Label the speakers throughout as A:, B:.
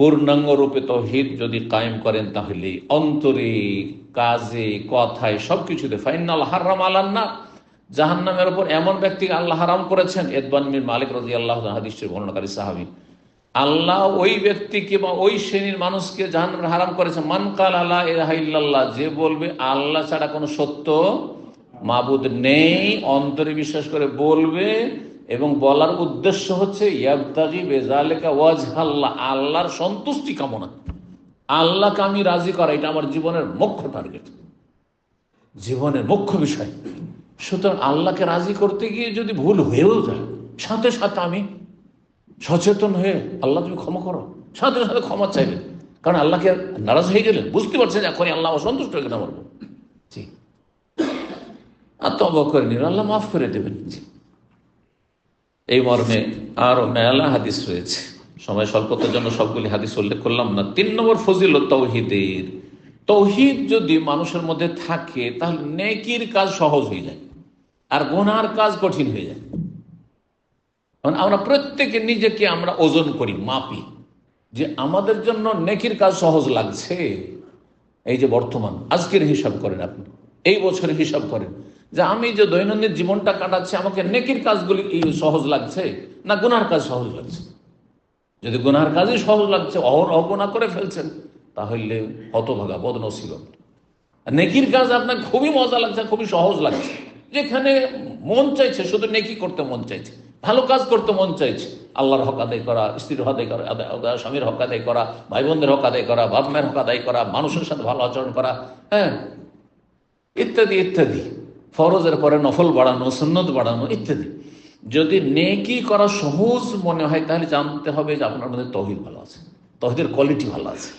A: পূর্ণাঙ্গ রূপে তৌহিদ যদি কায়েম করেন তাহলে অন্তরে, কাজে, কথায় সবকিছুতে ফাইনাল হারাম আলান্না জাহান্নামের উপর এমন ব্যক্তিকে আল্লাহ হারাম করেছেন, এদবান মির মালিক রাজি আল্লাহ হাদিসের বর্ণনাকারী সাহাবি। আল্লাহ ওই ব্যক্তিকে বা ওই শ্রেণির মানুষকে জাহান্নামের হারাম করেছে মান কাল আল্লাহ ইলাহা যে বলবে আল্লাহ ছাড়া কোনো সত্য মাবুদ নেই, অন্তরে বিশ্বাস করে বলবে এবং বলার উদ্দেশ্য হচ্ছে ওয়াজ আল্লাহ আল্লাহর সন্তুষ্টি কামনা। আল্লাহকে আমি রাজি করা, এটা আমার জীবনের মুখ্য টার্গেট জীবনের মুখ্য বিষয়। সুতরাং আল্লাহকে রাজি করতে গিয়ে যদি ভুল হয়েও যায়, সাথে সাথে আমি সচেতন হয়ে, আল্লাহ তুমি ক্ষমা করো। সাথে সাথে ক্ষমা চাইবে। কারণ আল্লাহকে নারাজ হয়ে গেলেন, বুঝতে পারছেন এখনই আল্লাহ অসন্তুষ্ট হয়ে গেলে আমার। জি। আর তবা করে নিন, আল্লাহ মাফ করে দেবেন। জি। এই মর্মে আরও মেলা হাদিস রয়েছে। সময় স্বল্পতার জন্য সবগুলি হাদিস উল্লেখ করলাম না। তিন নম্বর ফজিল তৌহিদের। তৌহিদ যদি মানুষের মধ্যে থাকে, তাহলে নেকির কাজ সহজ হয়ে যায়। আর গোনার কাজ কঠিন হয়ে যায়। কারণ আমরা প্রত্যেকে নিজেকে আমরা ওজন করি, মাপি। যে আমাদের জন্য নেকির কাজ সহজ লাগছে। এই যে বর্তমান, আজকের হিসাব করেন আপনি। এই বছরের হিসাব করেন। যে আমি যে দৈনন্দিন জীবনটা কাটাচ্ছি, আমাকে নেকির কাজগুলি সহজ লাগছে না গুনার কাজ সহজ লাগছে? যদি গুনার কাজই সহজ লাগছে, অহর অগোনা করে ফেলছেন, তাহলে হতভাগা বদনসিব নেকির কাজ আপনার খুবই মজা লাগছে, খুবই সহজ লাগছে। যেখানে মন চাইছে, শুধু নেকি করতে মন চাইছে, ভালো কাজ করতে মন চাইছে। আল্লাহর হক আদায় করা, স্ত্রীর হক আদায় করা স্বামীর হক আদায় করা ভাই বোনদের হক আদায় করা, বাপ মায়ের হক আদায় করা, মানুষের সাথে ভালো আচরণ করা হ্যাঁ ইত্যাদি ইত্যাদি। ফরজের পরে নফল বাড়ানো, সুন্নত বাড়ানো ইত্যাদি। যদি নেকি করা সহজ মনে হয়, তাহলে জানতে হবে যে আপনার মধ্যে তহিদ ভালো আছে, তহিদের কোয়ালিটি ভালো আছে।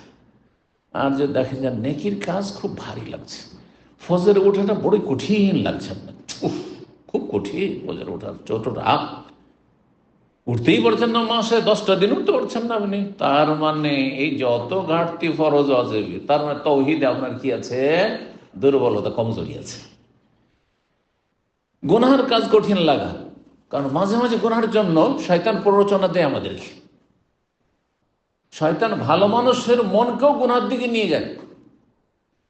A: আর যদি দেখেন যে নেকির কাজ খুব ভারী লাগছে। ফজের ওঠাটা বড় কঠিন লাগছে আপনার। খুব কঠিন ফজরে ওঠার ছোটটা উঠতেই পারছেন না মাসে, দশটা দিন উঠতে পারছেন না আপনি। তার মানে এই যত ঘাটতি ফরজ আছে, তার মানে তৌহিদে আপনার কি আছে? দুর্বলতা কমজোরি আছে। গুনাহার কাজ কঠিন লাগা। কারণ মাঝে মাঝে গুনার জন্য শয়তান প্ররোচনা দেয় আমাদেরকে। শয়তান ভালো মানুষের মনকেও গুনার দিকে নিয়ে যায়।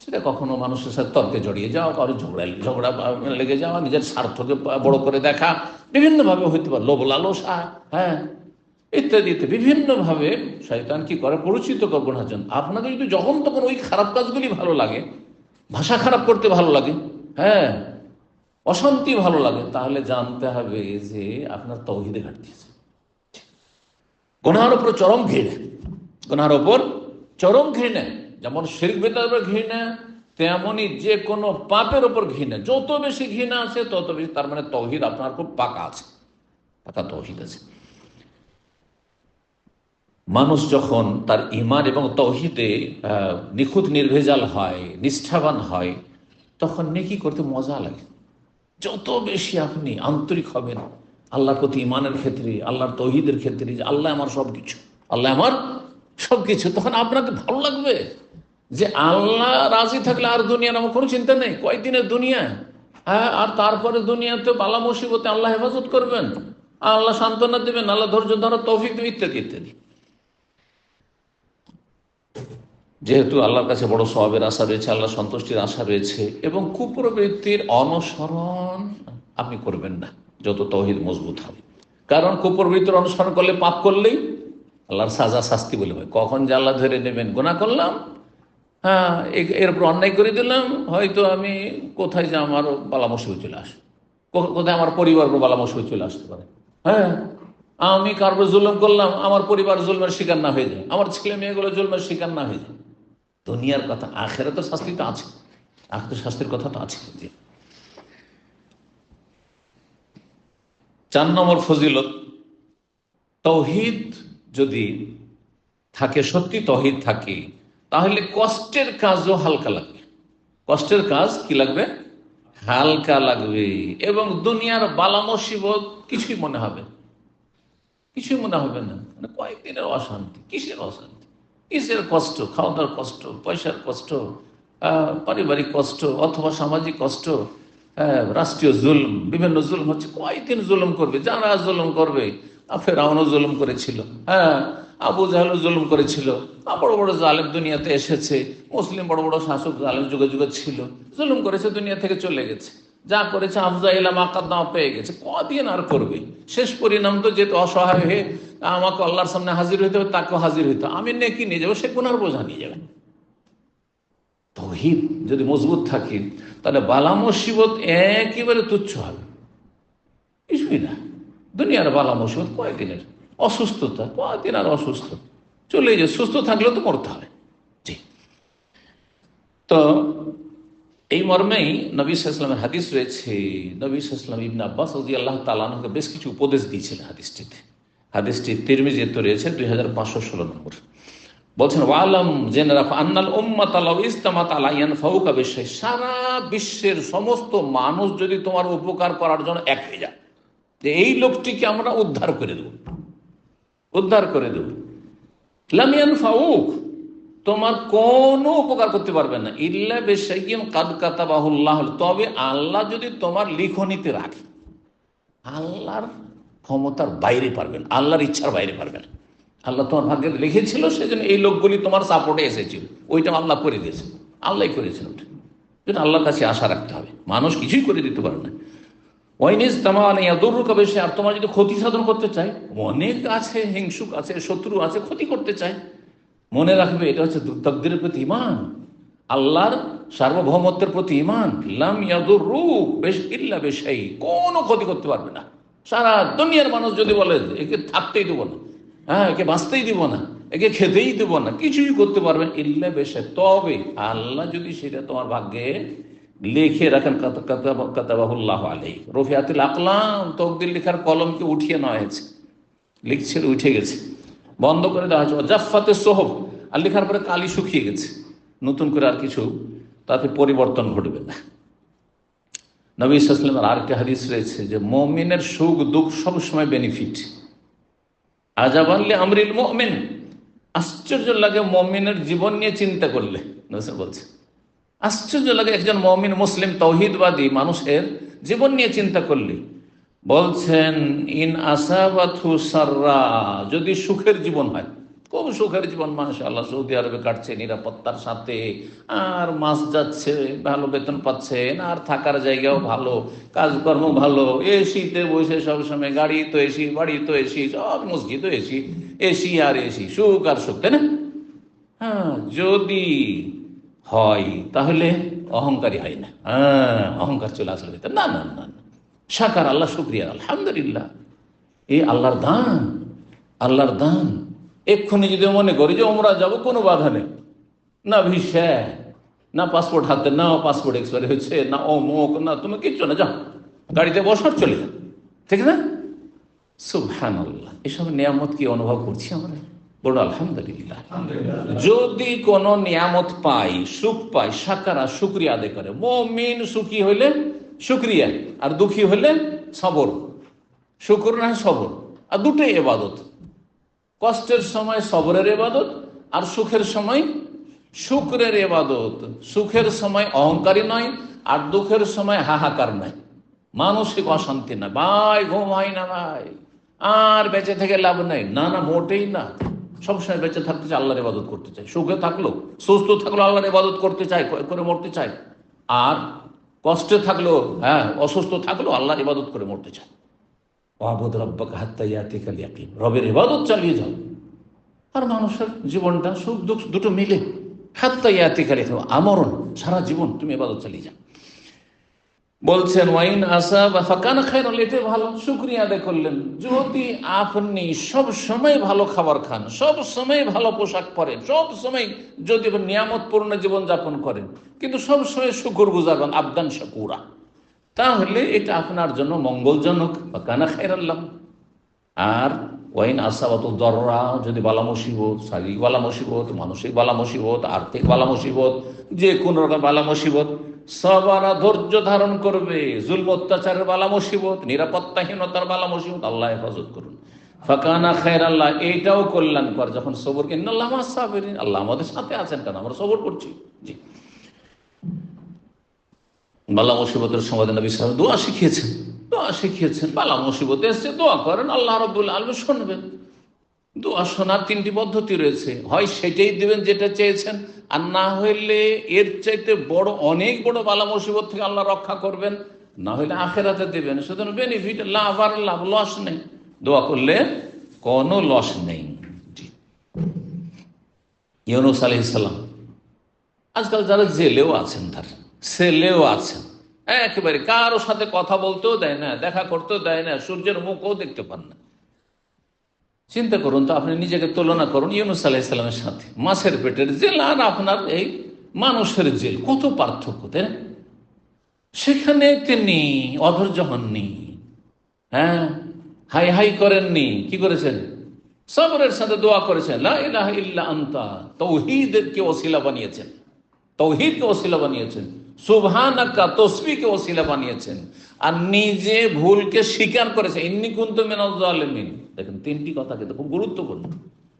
A: সেটা কখনো মানুষের সাথে তর্কে জড়িয়ে যাওয়া, কারও ঝগড়া ঝগড়া লেগে যাওয়া, নিজের স্বার্থকে বড় করে দেখা, বিভিন্নভাবে হইতে পারে, লোভ, লালসা হ্যাঁ ইত্যাদি ইত্যাদি। বিভিন্নভাবে শয়তান কি করে? পরিচিত করবার জন্য। আপনাকে যদি যখন তখন ওই খারাপ কাজগুলি ভালো লাগে, ভাষা খারাপ করতে ভালো লাগে হ্যাঁ অশান্তি ভালো লাগে, তাহলে জানতে হবে যে আপনার তৌহিদে ঘাটতি আছে। গোনার উপর চরম ঘৃণা। গোনার উপর চরম ঘৃণা। যেমন শিল্প বেতার উপর ঘৃণা তেমনই যে কোনো পাপের ওপর ঘৃণা। যত বেশি ঘৃণা আছে, তত বেশি তার মানে তৌহিদ আপনার খুব পাকা আছে, পাকা তৌহিদ আছে। মানুষ যখন তার ইমান এবং তৌহিদে নিখুঁত, নির্ভেজাল হয়, নিষ্ঠাবান হয়, তখন নেকি করতে মজা লাগে। যত বেশি আপনি আন্তরিক হবেন, আল্লাহর প্রতি ইমানের ক্ষেত্রে, আল্লাহর তৌহিদের ক্ষেত্রে, যে আল্লাহ আমার সব কিছু আল্লাহ আমার সব কিছু তখন আপনাকে ভালো লাগবে যে আল্লাহ রাজি থাকলে আর দুনিয়ার আমার কোনো চিন্তা নেই। কয়েকদিনের দুনিয়া? হ্যাঁ আর তারপরে দুনিয়াতে বালা মুসিবতে আল্লাহ হেফাজত করবেন। আল্লাহ সান্ত্বনা দেবেন, আল্লাহ ধৈর্য ধরা তৌফিক দেবে ইত্যাদি ইত্যাদি। যেহেতু আল্লাহর কাছে বড় স্বভাবের আশা রয়েছে আল্লাহ সন্তুষ্টির আশা রয়েছে, এবং কুপ্রবৃত্তির অনুসরণ আপনি করবেন না, যত তহিদ মজবুত হবে। কারণ কুপ্রবৃত্তির অনুসরণ করলে পাপ করলেই আল্লাহর সাজা শাস্তি বলে হয়। কখন যে আল্লাহ ধরে নেবেন গোনা করলাম হ্যাঁ এ- এর উপর অন্যায় করে দিলাম, হয়তো আমি কোথায় যে আমার বালা মুসিবত চলে আসে। কোথায় আমার পরিবার বালা মুসিবত চলে আসতে পারে। হ্যাঁ আমি কারবার জুলুম করলাম, আমার পরিবার জুলমের শিকার না হয়ে যায়। আমার ছেলে মেয়েগুলো জুলমের শিকার না হয়ে যায়। দুনিয়ার কথা আখেরা তো শাস্তি তো আছে। আখের শাস্তির কথা তো আছে। চার নম্বর ফজিলত, তৌহিদ যদি থাকে, সত্যি তহিদ থাকে, তাহলে কষ্টের কাজও হালকা লাগবে। কষ্টের কাজ কি লাগবে? হালকা লাগবে। এবং দুনিয়ার বালা মুসিবত কিছুই মনে হবে কিছুই মনে হবে না। মানে কয়েকদিনের অশান্তি, কিসের অশান্তি? কিসের কষ্ট খাওয়া দাওয়ার কষ্ট, পয়সার কষ্ট পারিবারিক কষ্ট অথবা সামাজিক কষ্ট রাষ্ট্রীয় জুলম, বিভিন্ন জুলম হচ্ছে কয়েকদিন জুলুম করবে, যারা জুলুম করবে ফেরাউনও জুলুম করেছিল হ্যাঁ আবু জাহেল জুলুম করেছিল বড় বড় জালেম দুনিয়াতে এসেছে, মুসলিম বড় বড় শাসক জালেম যুগে যুগে ছিল, জুলুম করেছে, দুনিয়া থেকে চলে গেছে। যা করেছে আফজা ইলাম আকাদ্দামা পেয়ে গেছে। কদিন আর করবে? শেষ পরিণাম তো যেহেতু অসহায় হয়ে আমাকে আল্লাহর সামনে হাজির হইতে হবে, তাকেও হাজির হইতে হবে। আমি নেকি নিয়ে যাব, সে কোনার বোঝা নিয়ে যাবে। তহিদ যদি মজবুত থাকে, তাহলে বালা মুসিবত একেবারে তুচ্ছ হবে। কিছুই না। দুনিয়ার বালা মুসিবত কয়েকদিনের অসুস্থতা কয়েকদিন আর অসুস্থ। চলে যায় সুস্থ থাকলেও তো মরতে হবে। জি। তো এই মর্মেই নবী সাল্লামের হাদিস রয়েছে। নবী সাল্লাম ইবন আব্বাস রদি আল্লাহ তালানকে বেশ কিছু উপদেশ দিয়েছিলেন হাদিসটিতে। হাদিসটি তিরমিজিতে রয়েছে দুই হাজার পাঁচশো ষোলো নম্বর। বলছেন, ওয়ালাম জেনে রাখো, আন্নাল উম্মাত ইস্তামাত আলাইয়ান ফাউকা বিশ্বে সারা বিশ্বের সমস্ত মানুষ যদি তোমার উপকার করার জন্য এক হয়ে যায়, যে এই লোকটিকে আমরা উদ্ধার করে দেব। উদ্ধার করে দেব। লামিয়ান ফাউক তোমার কোনো উপকার করতে পারবে না। ইল্লা বেশাইম কাদ কাতাবাহুল্লাহ। তবে আল্লাহ যদি তোমার লিখনিতে রাখে, আল্লাহর ক্ষমতার বাইরে পারবেন, আল্লাহর ইচ্ছার বাইরে পারবেন। আল্লাহ তোমার ভাগ্যে লিখেছিল, সেজন্য এই লোকগুলি তোমার সাপোর্টে এসেছিল। ওইটা আল্লাহ করে দিয়েছে। আল্লাহ করেছেন ওটা। আল্লাহর কাছে আশা রাখতে হবে। মানুষ কিছুই করে দিতে পারে না। ওয়াইনিস তামা দুর্রুকা বেশি আর তোমার যদি ক্ষতি সাধন করতে চায়, অনেক আছে, হিংসুক আছে, শত্রু আছে, ক্ষতি করতে চায় মনে রাখবে, এটা হচ্ছে তকদিরের প্রতি ইমান আল্লাহর সার্বভৌমত্বের প্রতি ইমান লাম ইয়াদুর রূপ বেশ ইল্লা বেশাই, কোনো ক্ষতি করতে পারবে না। সারা দুনিয়ার মানুষ যদি বলে, একে থাকতেই দেবো না। হ্যাঁ একে বাঁচতেই দিব না, একে খেতেই দেবো না, কিছুই করতে পারবেন ইল্লা বেশে তবে আল্লাহ যদি সেটা তোমার ভাগ্যে লিখে রাখেন কাতাবাহুল্লাহ আলাই রফিয়াতুল আকলাম তকদির লেখার কলমকে উঠিয়ে নেওয়া হয়েছে। লিখছিল, উঠে গেছে। বন্ধ করে দেওয়া হয়েছে। জাফাতে সোহব। আর লেখার পরে কালি শুকিয়ে গেছে। নতুন করে আর কিছু তাতে পরিবর্তন ঘটবে না। নবী ইসলামের আরেকটা হাদিস রয়েছে যে, মমিনের সুখ, দুঃখ সবসময় বেনিফিট আজাবাল্লে আমরিল মমিন। আশ্চর্য লাগে মমিনের জীবন নিয়ে চিন্তা করলে। বলছে, আশ্চর্য লাগে একজন মমিন মুসলিম, তৌহিদবাদী মানুষের জীবন নিয়ে চিন্তা করলে। বলছেন, ইন যদি সুখের জীবন হয়। খুব সুখের জীবন মাসা আল্লাহ সৌদি আরবে কাটছে নিরাপত্তার সাথে, আর মাস যাচ্ছে, ভালো বেতন পাচ্ছেন, আর থাকার জায়গাও ভালো, কাজকর্ম ভালো, এসিতে বসে সবসময় গাড়ি তো এসি, বাড়ি তো এসি, সব মসজিদ এসি এসি আর এসি, সুখ আর সুখ, তাই না? হ্যাঁ যদি হয়, তাহলে অহংকারী হয় না। হ্যাঁ অহংকার চলে আসলে না না না। সাকার আল্লাহ শুক্রিয়া। আলহামদুলিল্লাহ। এই আল্লাহর দান আল্লাহর দান। এক্ষুনি যদি মনে করি যে ওমরা যাব কোনো বাধা নেই। না ভিসা না পাসপোর্ট হাতে না পাসপোর্ট এক্সপায়ারি হয়েছে না অমুক না তুমি কিচ্ছু না যাও। গাড়িতে বসার চলে যাও। ঠিক না? সুবহান আল্লাহ এসব নিয়ামত কি অনুভব করছি আমরা? বড় আলহামদুলিল্লাহ। যদি কোন নিয়ামত পাই সুখ পাই সাকারা শুক্রিয়া আদায় করে মমিন সুখী হইলে শুক্রিয়া। আর দুঃখী হলে সবর। শুক্র না সবর। আর দুটোই এবাদত। কষ্টের সময় সবরের এবাদত, আর সুখের সময় শুক্রের এবাদত। সুখের সময় অহংকারী নয়, আর দুঃখের সময় হাহাকার নয়। মানসিক অশান্তি না ভাই, ঘুম হয় না ভাই। আর বেঁচে থেকে লাভ নাই। না না, মোটেই না। সবসময় বেঁচে থাকতে চাই, আল্লাহর ইবাদত করতে চাই। সুখে থাকল সুস্থ থাকল আল্লাহর ইবাদত করতে চাই, করে মরতে চাই। আর কষ্টে থাকল হ্যাঁ অসুস্থ থাকল আল্লাহর ইবাদত করে মরতে চান। ওয়াবুদ রব্বাকে হাত্তাইয়াতি কালিয়াকিম রবের ইবাদত চালিয়ে যাও। আর মানুষের জীবনটা সুখ দুঃখ দুটো মিলে। হাত্তাইয়াতে কালি আমরণ, সারা জীবন তুমি ইবাদত চালিয়ে যাও। বলছেন, ওয়াইন আসা বা ফাঁকান খাইন এতে ভালো, শুক্রিয়া আদায় করলেন। যদি আপনি সব সময় ভালো খাবার খান, সব সময় ভালো পোশাক পরেন, সব সময় যদি নিয়ামতপূর্ণ জীবন যাপন করেন, কিন্তু সব সময় শুকুর বুঝাবেন আবদান শকুরা, তাহলে এটা আপনার জন্য মঙ্গলজনক। বা কানা খাইরাল্লাম আর ওয়াইন আসাবাত দররা, যদি বালা মুসিবত, শারীরিক বালা মুসিবত, মানসিক বালা মুসিবত, আর্থিক বালা মুসিবত যে কোনো রকম বালা মুসিবত সবারা ধৈর্য ধারণ করবে। জুল অত্যাচারের বালা মুসিবত, নিরাপত্তাহীনতার বালা মুসিবত, আল্লাহ হেফাজত করুন। খায়ের আল্লাহ এইটাও যখন সবর আল্লাহ আল্লাহ আমাদের সাথে আছেন কেন? আমরা সবর করছি। জি। বালা মুসিবতের সমাধান নবী দোয়া শিখিয়েছেন। দোয়া শিখিয়েছেন, বালা মুসিবত এসছে, দোয়া করেন, আল্লাহ রবুল্লা আলম শুনবেন। দোয়া শোনার তিনটি পদ্ধতি রয়েছে। হয় সেটাই দিবেন যেটা চেয়েছেন, আর না হইলে এর চাইতে বড়, অনেক বড় বালা মুসিবত থেকে আল্লাহ রক্ষা করবেন, না হইলে আখেরাতে দেবেন। সুতরাং বেনিফিট লাভ আর লাভ লস নেই। দোয়া করলে কোনো লস নেই। ইউনুস আলহিসাল্লাম আজকাল যারা জেলেও আছেন তার, সেলেও আছেন। একেবারে কারও সাথে কথা বলতেও দেয় না, দেখা করতেও দেয় না, সূর্যের মুখও দেখতে পান না। চিন্তা করুন তো, আপনি নিজেকে তুলনা করুন ইউনুস আলাহিসাল্লামের সাথে। মাছের পেটের জেল আর আপনার এই মানুষের জেল, কত পার্থক্য, তাই না? সেখানে তিনি অধৈর্য হননি হ্যাঁ? হাই হাই করেননি, কি করেছেন? সবরের সাথে দোয়া করেছেন, লা ইলাহা ইল্লা আনতা, তৌহিদকে ওসিলা বানিয়েছেন, তৌহিদকে ওসিলা বানিয়েছেন। সুবহানাকা তসবিকে ওসিলা বানিয়েছেন। আর নিজে ভুলকে স্বীকার করেছে। ইন্নি কুন্তু মিনাজ জালিমিন দেখেন তিনটি কথা কিন্তু খুব গুরুত্বপূর্ণ।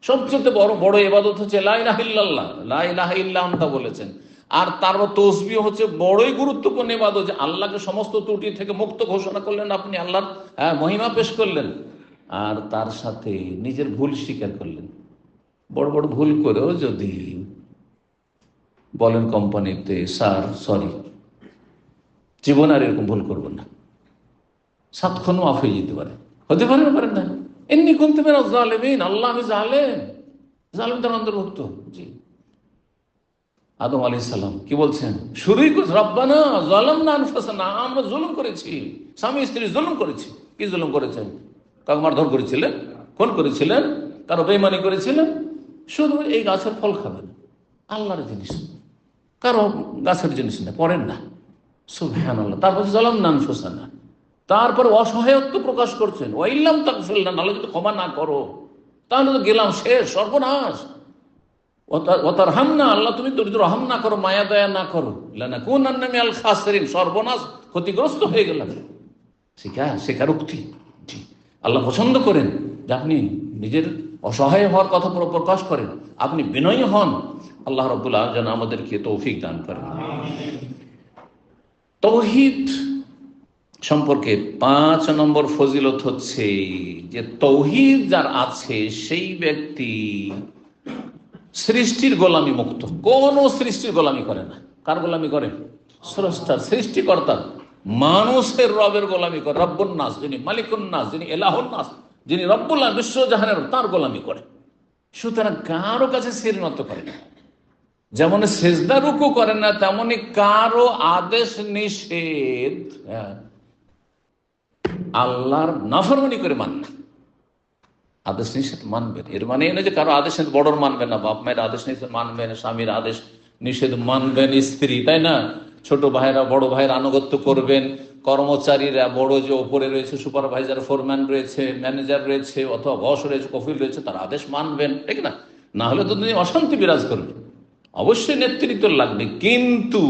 A: সবচেয়ে বড় বড় ইবাদত হচ্ছে লা ইলাহা ইল্লাল্লাহ। লা ইলাহা ইল্লা বলেছেন। আর তারপর তসবি হচ্ছে বড়ই গুরুত্বপূর্ণ ইবাদত যে আল্লাহকে সমস্ত ত্রুটি থেকে মুক্ত ঘোষণা করলেন আপনি আল্লাহর হ্যাঁ, মহিমা পেশ করলেন। আর তার সাথে নিজের ভুল স্বীকার করলেন। বড় বড় ভুল করেও যদি বলেন কোম্পানিতে, স্যার, সরি। জীবন আর এরকম ভুল করব না। সাতক্ষণ মাফ হয়ে যেতে পারে। হতে পারে না পারেন না। এমনি কোনতে পারে জালেমিন, আল্লাহ আমি জালেম। তার অন্তর্ভুক্ত, জি। আদম আলী সালাম কি বলছেন? শুরুই করছে জলম না আমরা জুলুম করেছি। স্বামী, স্ত্রী জুলুম করেছি। কি জুলুম করেছেন? কাউকে মারধর করেছিলেন? খুন করেছিলেন? কারও বেমানি করেছিলেন? শুধু এই গাছের ফল খাবেন। আল্লাহর জিনিস। কারও গাছের জিনিস না পড়েন না। সুবহান আল্লাহ তারপর জলম নান ফোসানা তারপর অসহায়ত্ব প্রকাশ করছেন। ওয়াইল্লাম তাক ফেললেন নাহলে যদি ক্ষমা না করো, তাহলে তো গেলাম শেষ, সর্বনাশ। ওতার হাম না আল্লাহ তুমি দরিদ্র রহম না করো, মায়া দয়া না করো। না কোন নামে আল খাসরিন, সর্বনাশ, ক্ষতিগ্রস্ত হয়ে গেলাম। শিখা, শেখার উক্তি। আল্লাহ পছন্দ করেন যে আপনি নিজের অসহায় হওয়ার কথা প্রকাশ করেন? আপনি বিনয়ী হন। আল্লাহ রবুল্লাহ যেন আমাদেরকে তৌফিক দান করেন। তৌহিদ সম্পর্কে পাঁচ নম্বর ফজিলত হচ্ছে যে তৌহিদ যার আছে, সেই ব্যক্তি সৃষ্টির গোলামি মুক্ত। কোন সৃষ্টির গোলামি করে না। কার গোলামি করে? স্রষ্টার, সৃষ্টিকর্তার। মানুষের রবের গোলামি করে। রব্বুল নাস যিনি মালিকুন নাস যিনি এলাহুল নাস যিনি রব্বুল্লাহ বিশ্বজাহানের তার গোলামি করে। সুতরাং কারও কাছে সির নত করে না। যেমন সেজদা রুকু করে না তেমনি কারও আদেশ নিষেধ হ্যাঁ, আল্লাহর নাফরমানি করে মান না। আদেশ নিষেধ মানবেন এর মানে এই নয় যে কারও আদেশ নিষেধ বড়র মানবেন না। বাপ মায়ের আদেশ নিষেধ মানবেন স্বামীর আদেশ নিষেধ মানবেন স্ত্রী তাই না? ছোট ভাইরা বড় ভাইয়ের আনুগত্য করবেন। কর্মচারীরা, বড় যে ওপরে রয়েছে, সুপারভাইজার, ফোরম্যান রয়েছে, ম্যানেজার রয়েছে, অথবা বস রয়েছে, কফিল রয়েছে, তার আদেশ মানবেন, ঠিক না? না হলে তো তিনি অশান্তি বিরাজ করবে অবশ্যই নেতৃত্ব লাগবে, কিন্তু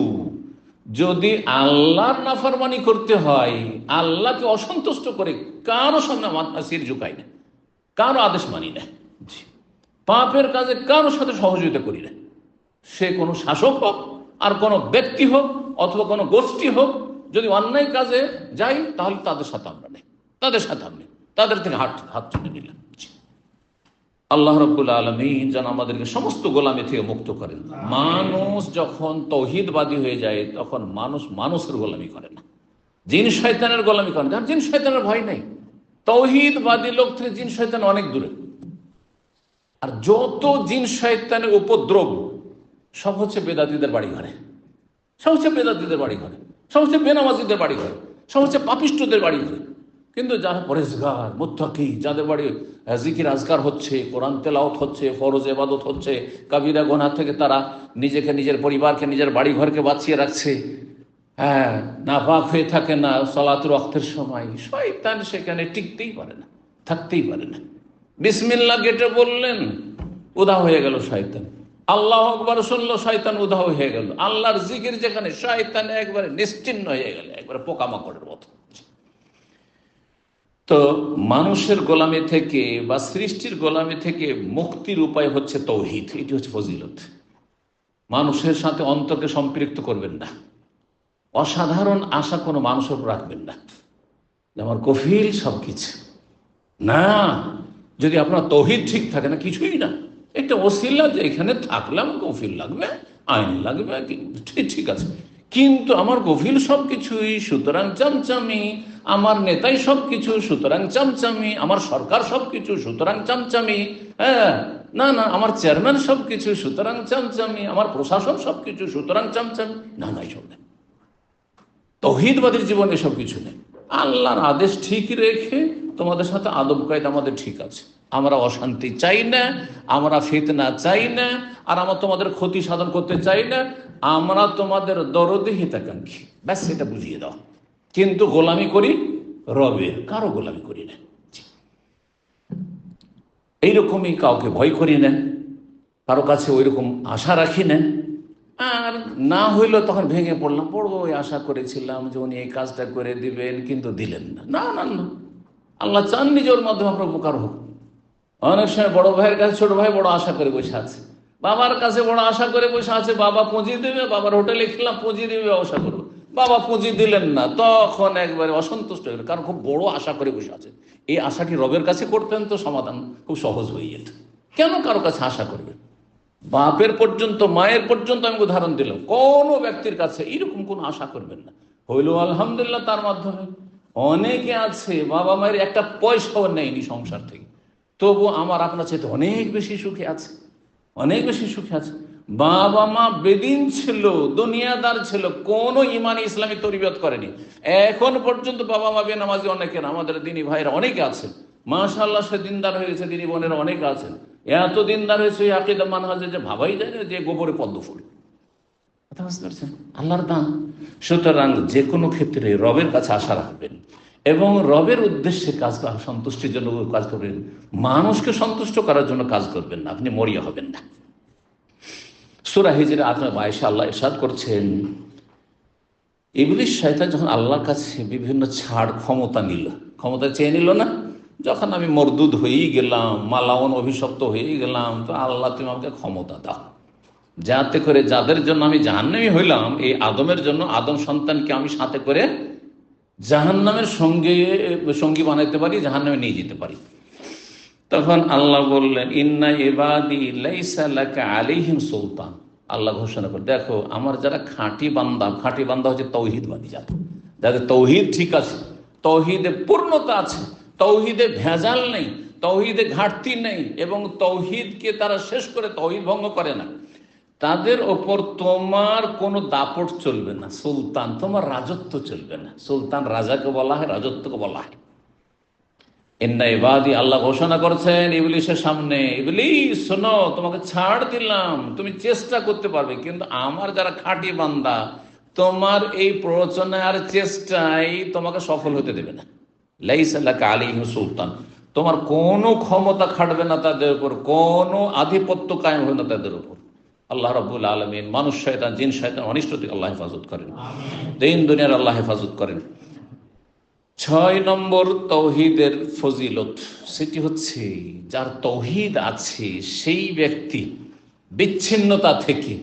A: যদি আল্লাহর নাফরমানি করতে হয়, আল্লাহকে অসন্তুষ্ট করে কারও সামনে সির ঝুঁকাই না কারও আদেশ মানি না। পাপের কাজে কারও সাথে সহযোগিতা করি না। সে কোনো শাসক হোক, আর কোনো ব্যক্তি হোক অথবা কোনো গোষ্ঠী হোক, যদি অন্যায় কাজে যাই, তাহলে তাদের সাথে আমরা নেই। তাদের সাথে আমি তাদের থেকে হাত হাত ছেড়ে নিলাম। আল্লাহ রব্বুল আলমিন যেন আমাদেরকে সমস্ত গোলামি থেকে মুক্ত করেন। মানুষ যখন তৌহিদবাদী হয়ে যায়, তখন মানুষ মানুষের গোলামি করে না। জিন শয়তানের গোলামি করে না। জিন শয়তানের ভয় নেই। তৌহিদবাদী লোক থেকে জিন শয়তান অনেক দূরে। আর যত জিন শয়তানের উপদ্রব, সব হচ্ছে বেদাতিদের বাড়ি ঘরে সব হচ্ছে বেদাতিদের বাড়ি ঘরে সব হচ্ছে বেনামাজিদের বাড়ি ঘরে সব হচ্ছে পাপিষ্টদের বাড়ি ঘরে। কিন্তু যারা পরেশগার, মুত্তাকি, যাদের বাড়ি জিকির, আজকার হচ্ছে, কোরআন তেলাওত হচ্ছে, ফরজ এবাদত হচ্ছে, কাবিরা গোনা থেকে তারা নিজেকে নিজের পরিবারকে, নিজের বাড়ি ঘরকে বাঁচিয়ে রাখছে। হ্যাঁ নাপাক হয়ে থাকে না সলাত রক্তের সময়। শয়তান সেখানে টিকতেই পারে না, থাকতেই পারে না। বিসমিল্লা গেটে বললেন, উদা হয়ে গেল শয়তান। আল্লাহ আকবর শুনলো, শয়তান উধাও হয়ে গেল। আল্লাহর জিকির যেখানে, শয়তান একবারে নিশ্চিন্ন হয়ে গেল, একবারে পোকামাকড়ের মতো। তো মানুষের গোলামি থেকে বা সৃষ্টির গোলামি থেকে মুক্তির উপায় হচ্ছে তৌহিদ, এটি হচ্ছে ফজিলত। মানুষের সাথে অন্তকে সম্পৃক্ত করবেন না। অসাধারণ আশা কোনো মানুষের রাখবেন না। আমার কফিল সবকিছু। না, যদি আপনার তহিদ ঠিক থাকে না, কিছুই না। একটা ওসিলা যে এখানে থাকলাম গফিল লাগবে, আইন লাগবে ঠিক আছে। কিন্তু আমার গভীর সব কিছুই সুতরাং চামচামি। আমার নেতাই সব কিছু সুতরাং চামচামি। আমার সরকার সব কিছু সুতরাং চামচামি। হ্যাঁ না না, আমার চেয়ারম্যান সব কিছু সুতরাং চামচামি। আমার প্রশাসন সব কিছু সুতরাং চামচামি। না না, এইসব নেই। তহিদবাদীর জীবনে সব কিছু নেই। আল্লাহর আদেশ ঠিক রেখে তোমাদের সাথে আদব কায়দা আমাদের ঠিক আছে। আমরা অশান্তি চাই না, আমরা ফিতনা চাই না, আর আমরা তোমাদের ক্ষতি সাধন করতে চাই না, আমরা তোমাদের দরদে হিতাকাঙ্ক্ষী। ব্যাস সেটা বুঝিয়ে দাও। কিন্তু গোলামি করি রবের কারও গোলামি করি না। এইরকমই কাউকে ভয় করি না, কারও কাছে ওই রকম আশা রাখি না, আর না হইল তখন ভেঙে পড়লাম। বড় ওই আশা করেছিলাম যে উনি এই কাজটা করে দিবেন, কিন্তু দিলেন না। না না আল্লাহ চান নিজের মাধ্যমে আপনার উপকার হোক। অনেক সময় বড় ভাইয়ের কাছে, ছোট ভাই বড় আশা করে বসে আছে। বাবার কাছে বড় আশা করে বসে আছে, বাবা পুঁজি দেবে, বাবার হোটেলে খেলাম, পুঁজি দেবে আশা করব। বাবা পুঁজি দিলেন না, তখন একবারে অসন্তুষ্ট হয়ে কারণ খুব বড় আশা করে বসে আছে। এই আশাটি রবের কাছে করতেন তো সমাধান খুব সহজ হয়ে যেত। কেন কারও কাছে আশা করবেন? বাপের পর্যন্ত, মায়ের পর্যন্ত আমি উদাহরণ দিলাম, কোনো ব্যক্তির কাছে এরকম কোনো আশা করবেন না। হইল আলহামদুলিল্লাহ তার মাধ্যমে। অনেকে আছে, বাবা মায়ের একটা পয়সাও নেয়নি সংসার থেকে। তবু আমার আপনার চাইতে অনেক বেশি সুখে আছে, অনেক বেশি সুখে আছে। বাবা মা বেদিন ছিল, দুনিয়াদার ছিল, কোন ইমান ইসলামী তরিবত করেনি। এখন পর্যন্ত বাবা মা বেনামাজি অনেকের আমাদের দিনী ভাইরা অনেকে আছেন মাশাল্লাহ সে দিনদার হয়েছে দিনী বোনেরা অনেক আছেন এত দিনদার হয়েছে আকিদা মানহাজে যে ভাবাই যায় না যে গোবরে পদ্ম ফুল। আল্লাহর দান। সুতরাং যে কোনো ক্ষেত্রে রবের কাছে আশা রাখবেন। এবং রবের উদ্দেশ্যে কাজ সন্তুষ্টির জন্য কাজ করবেন, মানুষকে সন্তুষ্ট করার জন্য কাজ করবেন না, আপনি মরিয়া হবেন না। সুরা হিজের আত্মা আয়সা আল্লাহ ইসাদ করছেন ইবলিশ শয়তান যখন আল্লাহর কাছে বিভিন্ন ছাড় ক্ষমতা নিল, ক্ষমতা চেয়ে নিল না? যখন আমি মরদুদ হয়েই গেলাম মালাওন অভিশপ্ত হয়েই গেলাম, তো আল্লাহ তুমি আমাকে ক্ষমতা দাও। যাতে করে যাদের জন্য আমি জাহান্নামি হইলাম, এই আদমের জন্য আদম সন্তানকে আমি সাথে করে জাহান্নামের সঙ্গে, সঙ্গী বানাইতে পারি, জাহান্নামে নিয়ে যেতে পারি। তখন আল্লাহ বললেন, ইন্না এবাদি আলিহিম সুলতান। আল্লাহ ঘোষণা করে দেখো, আমার যারা খাঁটি বান্দা খাঁটি বান্দা হচ্ছে তৌহিদবাদী যারা যাদের তৌহিদ ঠিক আছে, তৌহিদে পূর্ণতা আছে, তৌহিদে ভেজাল নেই, তৌহিদে ঘাটতি নেই, এবং তৌহিদকে তারা শেষ করে তৌহিদ ভঙ্গ করে না। তাদের ওপর তোমার কোনো দাপট চলবে না। সুলতান, তোমার রাজত্ব চলবে না। সুলতান রাজাকে বলা হয়, রাজত্বকে বলা হয়। এন্না ইবাদি, আল্লাহ ঘোষণা করছেন, ইবলিশের সামনে ইবলিশ শোনো, তোমাকে ছাড় দিলাম, তুমি চেষ্টা করতে পারবে, কিন্তু আমার যারা খাঁটি বান্দা, তোমার এই প্ররোচনা আর চেষ্টাই তোমাকে সফল হতে দেবে না। লাইসাল্লাহ আলী সুলতান, তোমার কোনো ক্ষমতা খাটবে না তাদের উপর, কোনো আধিপত্য কায়েম হবে না তাদের উপর। আল্লাহ রবুল আলমিন মানুষ শয়তান জিন শয়তান অনিষ্ট থেকে আল্লাহ হেফাজত করেন। দিন দুনিয়ার আল্লাহ হেফাজত করেন। ছয় নম্বর তৌহিদের ফজিলত সেটি হচ্ছে যার তৌহিদ আছে সেই ব্যক্তি বিচ্ছিন্নতা থেকে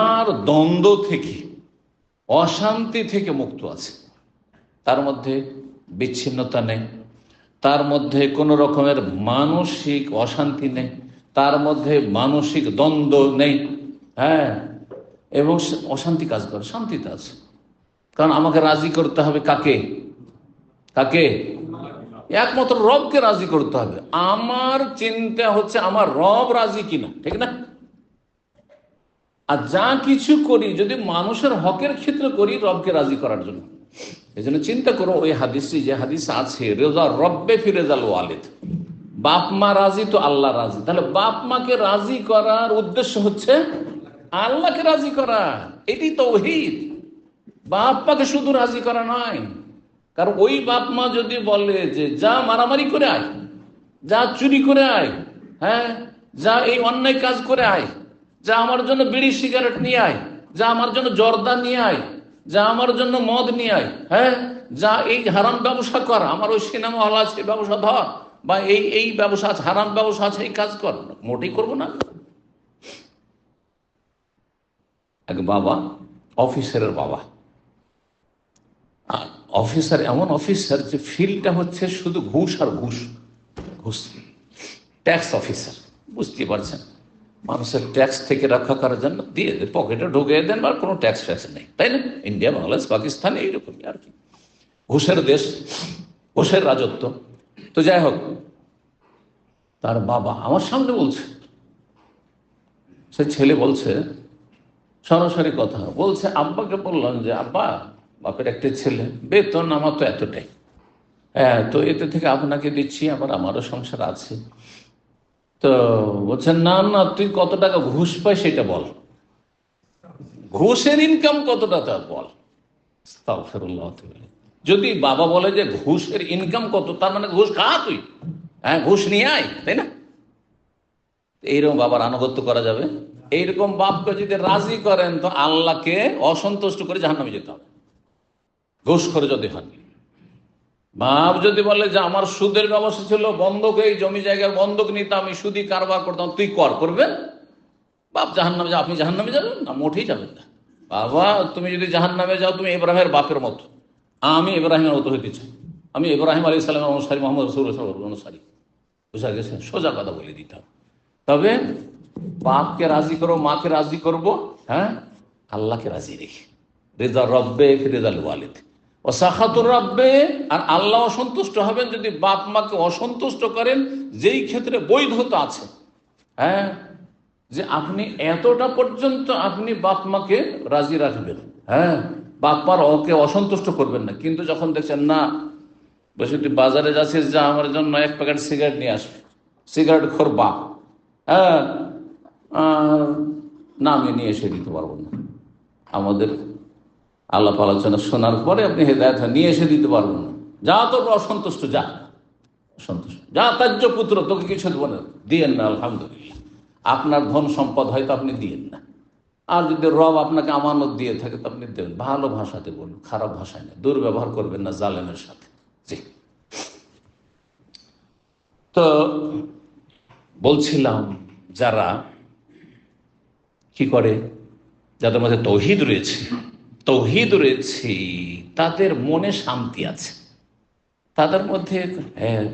A: আর দ্বন্দ্ব থেকে অশান্তি থেকে মুক্ত আছে। তার মধ্যে বিচ্ছিন্নতা নেই তার মধ্যে কোনো রকমের মানসিক অশান্তি নেই তার মধ্যে মানসিক দ্বন্দ্ব নেই হ্যাঁ? এবং অশান্তি কাজ করে শান্তিতে আছে। কারণ আমাকে রাজি করতে হবে কাকে? কাকে? একমাত্র রবকে রাজি করতে হবে। আমার চিন্তা হচ্ছে আমার রব রাজি কিনা, ঠিক না? আর যা কিছু করি, যদি মানুষের হকের ক্ষেত্রে করি, রবকে রাজি করার জন্য। এই জন্য চিন্তা করো ওই হাদিসটি, যে হাদিস আছে, রেজা রব্বে ফিরে ফিরেজাল ওয়ালেদ। বাপ মা রাজি তো আল্লাহ রাজি। তাহলে বাপ মাকে রাজি করার উদ্দেশ্য হচ্ছে আল্লাহকে রাজি করা। এটি তো বাপ মাকে শুধু রাজি করা নয়। কারণ ওই বাপ মা যদি বলে যে, যা মারামারি করে আয়, যা চুরি করে আয় হ্যাঁ যা এই অন্যায় কাজ করে আয়, যা আমার জন্য বিড়ি সিগারেট নিয়ে আয়, যা আমার জন্য জর্দা নিয়ে আয়, যা আমার জন্য মদ নিয়ে আয় হ্যাঁ যা এই হারাম ব্যবসা কর, আমার ওই সিনেমা হল আছে ব্যবসা ধর। বা এই এই ব্যবসা আছে, হারাম ব্যবসা আছে, এই কাজ কর। মোটেই করব না। এক বাবা অফিসারের বাবা। অফিসার এমন অফিসার যে ফিল্ডটা হচ্ছে শুধু ঘুষ আর ঘুষ। ঘুষ। ট্যাক্স অফিসার বুঝতে পারছেন? মানুষের ট্যাক্স থেকে রক্ষা করার জন্য দিয়ে দেন পকেটে ঢুকিয়ে দেন, আর কোনো ট্যাক্স ফ্যাক্স নেই। তাই না? ইন্ডিয়া বাংলাদেশ পাকিস্তান এইরকমই আর কি। ঘুষের দেশ, ঘুষের রাজত্ব। তো যাই হোক, তার বাবা আমার সামনে বলছে, সে ছেলে বলছে, সরাসরি কথা, বলছে, আব্বাকে বললাম যে, আব্বা, বাপের একটা ছেলে, বেতন আমার তো এতটাই। হ্যাঁ তো এতে থেকে আপনাকে দিচ্ছি আবার আমারও সংসার আছে। তো বলছেন না না, তুই কত টাকা ঘুষ পাই সেটা বল। ঘুষের ইনকাম কতটা তা বল। ইলাইহ। যদি বাবা বলে যে ঘুষের ইনকাম কত, তার মানে ঘুষ খা তুই। হ্যাঁ ঘুষ নিয়ে আয়, তাই না? এইরকম বাবার আনুগত্য করা যাবে। এইরকম বাপকে যদি রাজি করেন, তো আল্লাহকে অসন্তুষ্ট করে জাহান্নামে যেতে হবে। ঘুষ করে যদি হন। বাপ যদি বলে যে আমার সুদের ব্যবস্থা ছিল, বন্ধক, এই জমি জায়গার বন্ধক নিতাম আমি সুদি কারবার করতাম, তুই কর, করবেন? বাপ জাহান নামে আপনি জাহান নামে যাবেন? না, মোটেই যাবেন না। বাবা, তুমি যদি জাহান নামে যাও, তুমি ইব্রাহিমের বাপের মতো। আমি ইব্রাহিমের মতো হইতে চাই। আমি ইব্রাহিম আলী সালামের অনুসারী মোহাম্মদ রসুল অনুসারী। বুঝা গেছে? সোজা কথা বলে দিতাম তবে বাপকে রাজি করো, মাকে রাজি করব হ্যাঁ? আল্লাহকে রাজি রেখে। রেজা রব্বে রেজাল ওয়ালিদ। ও সাখাতুর রব্বে, আর আল্লাহ অসন্তুষ্ট হবেন যদি বাপ মাকে অসন্তুষ্ট করেন, যেই ক্ষেত্রে বৈধতা আছে। হ্যাঁ? যে আপনি এতটা পর্যন্ত আপনি বাপ মাকে রাজি রাখবেন। হ্যাঁ? বাপ মার ওকে অসন্তুষ্ট করবেন না। কিন্তু যখন দেখছেন, না, বসে তুই বাজারে যাচ্ছিস যা, আমার জন্য এক প্যাকেট সিগারেট নিয়ে আসবে সিগারেট খোর বাপ। হ্যাঁ? না, আমি নিয়ে এসে দিতে পারব না। আমাদের আল্লাহ আলোচনা শোনার পরে আপনি হেদায়ত নিয়ে এসে দিতে পারবেন না। যা তোর অসন্তুষ্ট, যা। অসন্তুষ্ট। যা তার্য পুত্র, তোকে কিছু দেবো না। দিয়েন না, আলহামদুলিল্লাহ। আপনার ধন সম্পদ হয়তো আপনি দিয়েন না। আর যদি রব আপনাকে আমানত দিয়ে থাকে তো আপনি দেবেন। ভালো ভাষাতে বলুন খারাপ ভাষায় না। দুর্ব্যবহার করবেন না জালেমের সাথে। জি। তো বলছিলাম যারা কি করে? যাদের মধ্যে তৌহিদ রয়েছে তৌহিদ রয়েছে তাদের মনে শান্তি আছে। তাদের মধ্যে হ্যাঁ,